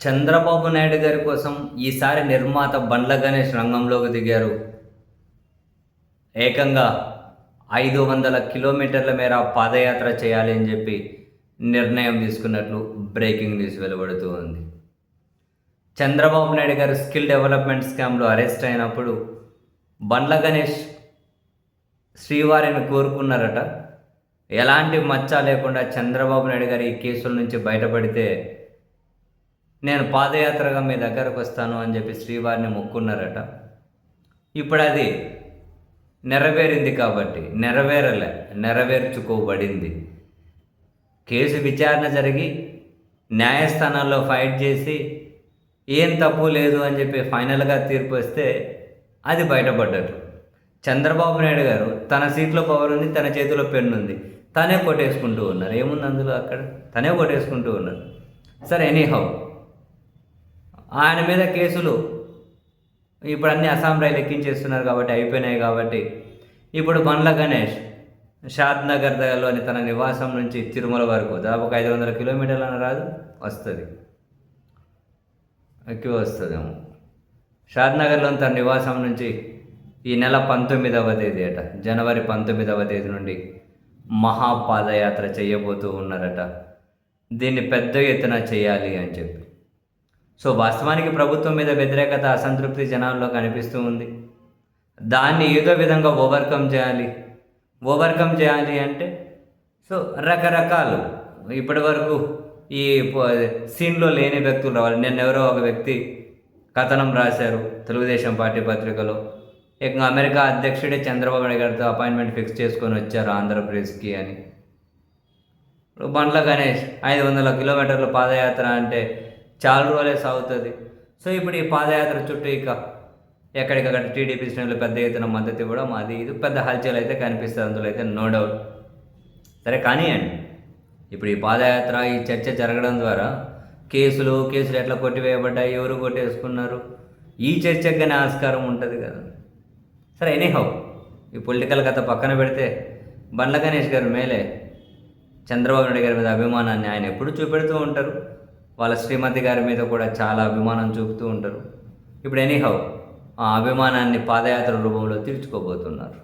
చంద్రబాబు నాయుడు గారి కోసం ఈసారి నిర్మాత బండ్ల గణేష్ రంగంలోకి దిగారు. ఏకంగా ఐదు వందల కిలోమీటర్ల మేర పాదయాత్ర చేయాలి అని చెప్పి నిర్ణయం తీసుకున్నట్లు బ్రేకింగ్ న్యూస్ వెలువడుతూ ఉంది. చంద్రబాబు నాయుడు గారు స్కిల్ డెవలప్మెంట్ స్కామ్లో అరెస్ట్ అయినప్పుడు బండ్ల గణేష్ శ్రీవారిని కోరుకున్నారట. ఎలాంటి మచ్చ లేకుండా చంద్రబాబు నాయుడు గారు ఈ కేసుల నుంచి బయటపడితే నేను పాదయాత్రగా మీ దగ్గరకు వస్తాను అని చెప్పి శ్రీవారిని మొక్కున్నారట. ఇప్పుడు అది నెరవేరింది కాబట్టి నెరవేరలే నెరవేర్చుకోబడింది. కేసు విచారణ జరిగి న్యాయస్థానాల్లో ఫైట్ చేసి ఏం తప్పు లేదు అని చెప్పి ఫైనల్గా తీర్పు వస్తే అది బయటపడ్డట్టు. చంద్రబాబు నాయుడు గారు తన సీట్లో పవర్ ఉంది తన చేతిలో పెన్ను ఉంది. తనే కొట్టేసుకుంటూ ఉన్నారు. ఏముంది అందులో అక్కడ? తనే కొట్టేసుకుంటూ ఉన్నారు. సరే ఎనీహౌ ఆయన మీద కేసులు. ఇప్పుడు అన్ని అస్సాం రైలు ఎక్కించేస్తున్నారు కాబట్టి అయిపోయినాయి కాబట్టి. ఇప్పుడు బండ్ల గణేష్ షాద్ నగర్ దగ్గరలోని తన నివాసం నుంచి తిరుమల వరకు దాదాపు ఐదు వందల కిలోమీటర్లు అని రాదు వస్తుంది. ఎక్కువ వస్తుందేమో. షాద్ నగర్లోని తన నివాసం నుంచి ఈ నెల పంతొమ్మిదవ తేదీ అట జనవరి పంతొమ్మిదవ తేదీ నుండి మహాపాదయాత్ర చేయబోతూ ఉన్నారట. దీన్ని పెద్ద ఎత్తున చేయాలి అని చెప్పి. సో వాస్తవానికి ప్రభుత్వం మీద వ్యతిరేకత అసంతృప్తి జనాల్లో కనిపిస్తూ ఉంది. దాన్ని ఏదో విధంగా ఓవర్కమ్ చేయాలి. ఓవర్కమ్ చేయాలి అంటే సో రకరకాలు. ఇప్పటి వరకు ఈ సీన్లో లేని వ్యక్తులు రావాలి. నిన్న ఎవరో ఒక వ్యక్తి కథనం రాశారు తెలుగుదేశం పార్టీ పత్రికలో. ఇక అమెరికా అధ్యక్షుడే చంద్రబాబు నాయుడు గారితో అపాయింట్మెంట్ ఫిక్స్ చేసుకొని వచ్చారు ఆంధ్రప్రదేశ్కి అని. ఇప్పుడు బండ్ల గణేష్ ఐదు వందల కిలోమీటర్ల పాదయాత్ర అంటే చాలా రోజులే సాగుతుంది. సో ఇప్పుడు ఈ పాదయాత్ర చుట్టూ ఇక ఎక్కడికక్కడ టీడీపీ శ్రేణులు పెద్ద ఎత్తున మద్దతు ఇవ్వడం అది ఇది పెద్ద హల్చల్ అయితే కనిపిస్తుంది. అందులో అయితే నో డౌట్ సరే కానివ్వండి ఇప్పుడు ఈ పాదయాత్ర ఈ చర్చ జరగడం ద్వారా కేసులు కేసులు ఎట్లా కొట్టివేయబడ్డాయి ఎవరు కొట్టేసుకున్నారు? ఈ చర్చగానే ఆస్కారం ఉంటుంది కదా. సరే ఎనీహౌ ఈ పొలిటికల్ కథ పక్కన పెడితే బండ్ల గణేష్ గారు మేలే చంద్రబాబు నాయుడు గారి మీద అభిమానాన్ని ఆయన ఎప్పుడు చూపెడుతూ ఉంటారు? వాళ్ళ శ్రీమతి గారి మీద కూడా చాలా అభిమానం చూపుతూ ఉంటారు. ఇప్పుడు ఎనీహౌ ఆ అభిమానాన్ని పాదయాత్ర రూపంలో తీర్చుకోబోతున్నారు.